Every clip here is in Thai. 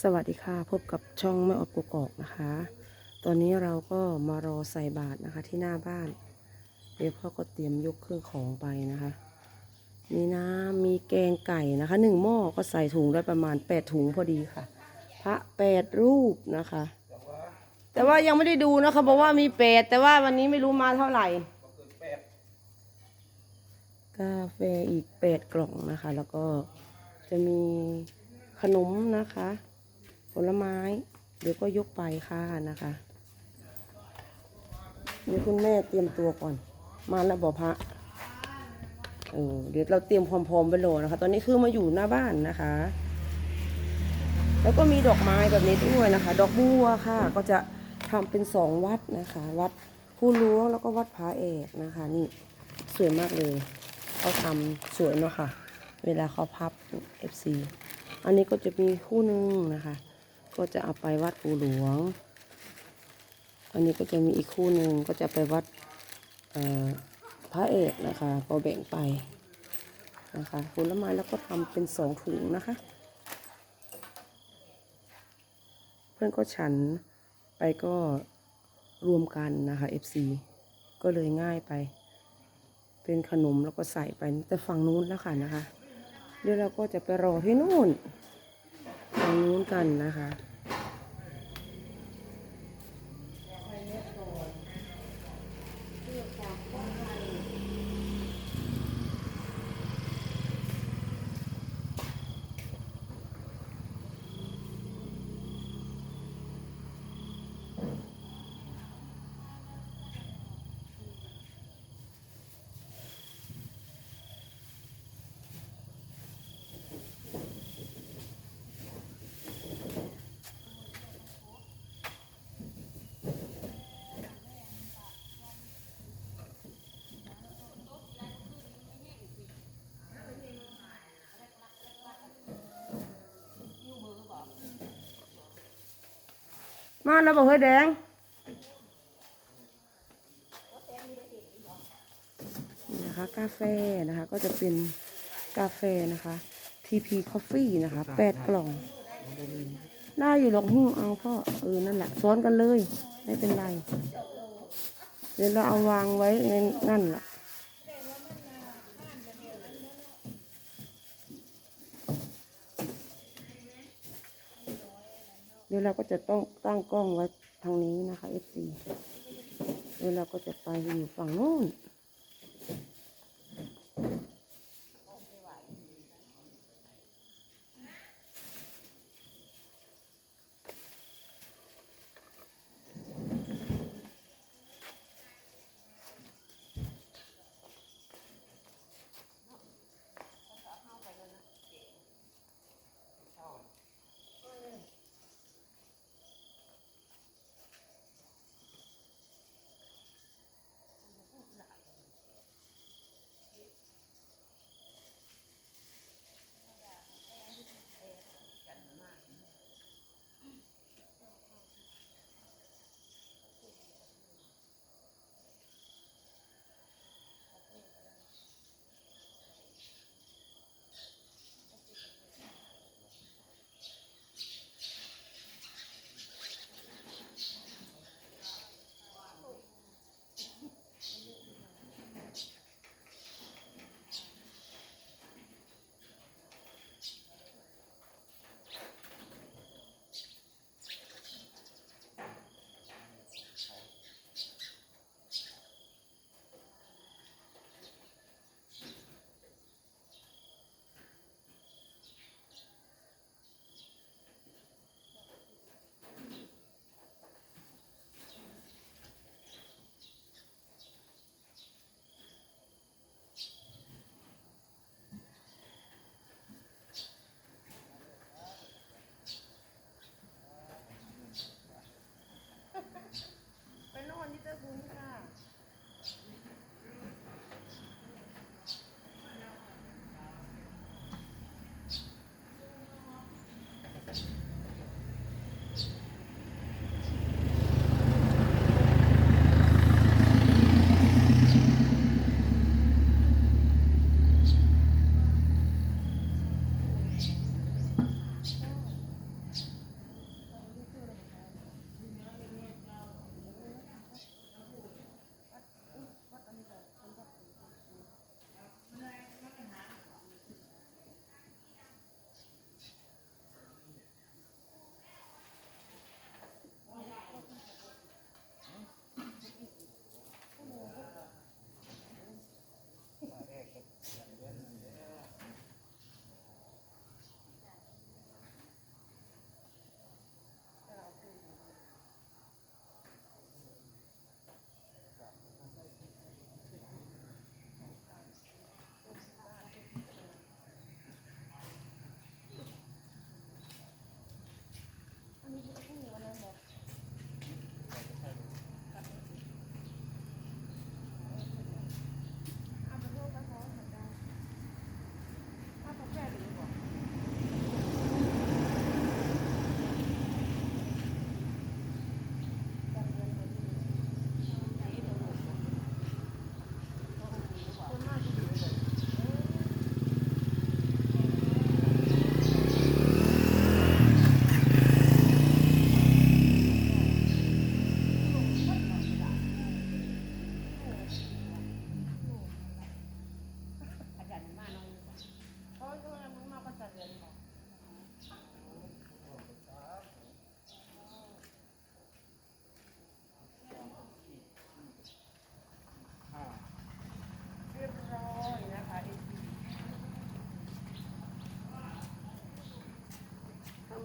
สวัสดีค่ะ พบกับช่องไม่อดกกอกนะคะ ตอนนี้เราก็มารอใส่บาตรนะคะที่หน้าบ้าน เดี๋ยวพ่อก็เตรียมยกเครื่องของไปนะคะ มีน้ำมีแกงไก่นะคะหนึ่งหม้อก็ใส่ถุงได้ประมาณแปดถุงพอดีค่ะ พระแปดรูปนะคะ แต่ว่ายังไม่ได้ดูนะคะบอกว่ามีแปดแต่ว่าวันนี้ไม่รู้มาเท่าไหร่กาแฟอีกแปดกล่องนะคะ แล้วก็จะมีขนมนะคะ ผลไม้ เดี๋ยวก็ยกไปค่ะนะคะนี่คุณแม่เตรียมตัวก่อน มาแล้วบอกพระเออเดี๋ยวเราเตรียมความพร้อมไปโลนะคะ ตอนนี้คือมาอยู่หน้าบ้านนะคะ แล้วก็มีดอกไม้แบบนี้ด้วยนะคะ ดอกบัวค่ะ ก็จะทำเป็นสองวัดนะคะ วัดผู้ล้วงแล้วก็วัดผาเอกนะคะ นี่สวยมากเลยเขาทำสวยเนาะค่ะ เวลาเขาพับ FC อันนี้ก็จะมีคู่หนึ่งนะคะ ก็จะเอาไปวัดปู่หลวง อันนี้ก็จะมีอีกคู่หนึ่งก็จะไปวัดพระเอกนะคะ ก็แบ่งไปนะคะผลไม้แล้วก็ทำเป็นสองถุงนะคะ เพื่อนก็ฉันไปก็รวมกันนะคะ FC ก็เลยง่ายไป เป็นขนมแล้วก็ใส่ไปแต่ฝั่งนู้นแล้วค่ะนะคะ เดี๋ยวเราก็จะไปรอที่นู่น นู้นกันนะคะ มาแล้วบอกเฮ้ยแดงนี่นะคะกาแฟนะคะก็จะเป็นกาแฟนะคะ TP Coffee นะคะแปดกล่อง ได้อยู่หรอกหิ้วเอาพ่อเออนั่นแหละซ้อนกันเลย ไม่เป็นไร เดี๋ยวเราเอาวางไว้ในนั่นแหละ ดี๋ยวเราก็จะต้องตั้งกล้องไว้ทางนี้นะคะ FC เดี๋ยวเราก็จะไปอยู่ฝั่งโน้น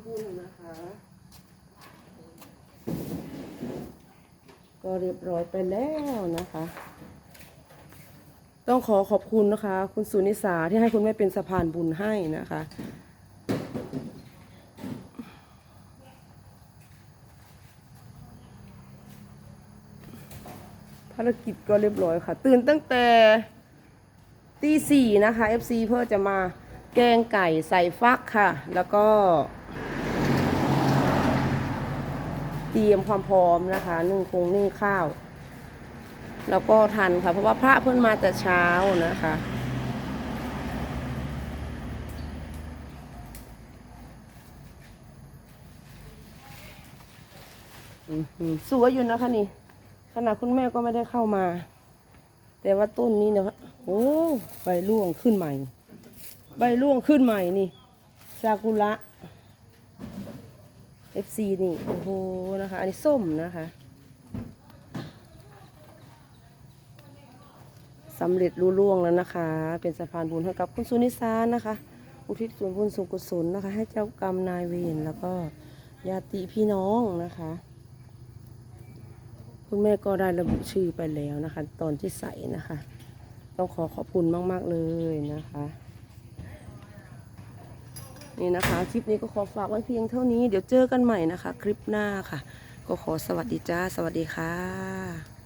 บุญนะคะ ก็เรียบร้อยไปแล้วนะคะ ต้องขอขอบคุณนะคะ คุณสุนิสาที่ให้คุณแม่เป็นสะพานบุญให้นะคะภารกิจก็เรียบร้อยค่ะ ตื่นตั้งแต่ตีสี่นะคะ FC เพื่อจะมาแกงไก่ใส่ฟักค่ะ แล้วก็ เตรียมความพร้อมนะคะ นึ่งคงนึ่งข้าว แล้วก็ทันค่ะ เพราะว่าพระเพิ่นมาแต่เช้านะคะสวยอยู่นะคะนี่ ขนาดคุณแม่ก็ไม่ได้เข้ามา แต่ว่าต้นนี้นะคะโอ้ใบร่วงขึ้นใหม่ ใบร่วงขึ้นใหม่นี่ซากุระ FC นี่ โอ้โห นะคะ อันนี้ส้มนะคะสำเร็จรุ่ล่วงแล้วนะคะ เป็นสะพานบุญให้กับคุณสุนิสานะคะ อุทิศส่วนบุญส่วนกุศลนะคะ ให้เจ้ากรรมนายเวรแล้วก็ญาติพี่น้องนะคะ คุณแม่ก็ได้ระบุชื่อไปแล้วนะคะ ตอนที่ใส่นะคะ ต้องขอขอบคุณมาก ๆ เลยนะคะ นี่นะคะ คลิปนี้ก็ขอฝากไว้เพียงเท่านี้ เดี๋ยวเจอกันใหม่นะคะ คลิปหน้าค่ะ ก็ขอสวัสดีจ้า สวัสดีค่ะ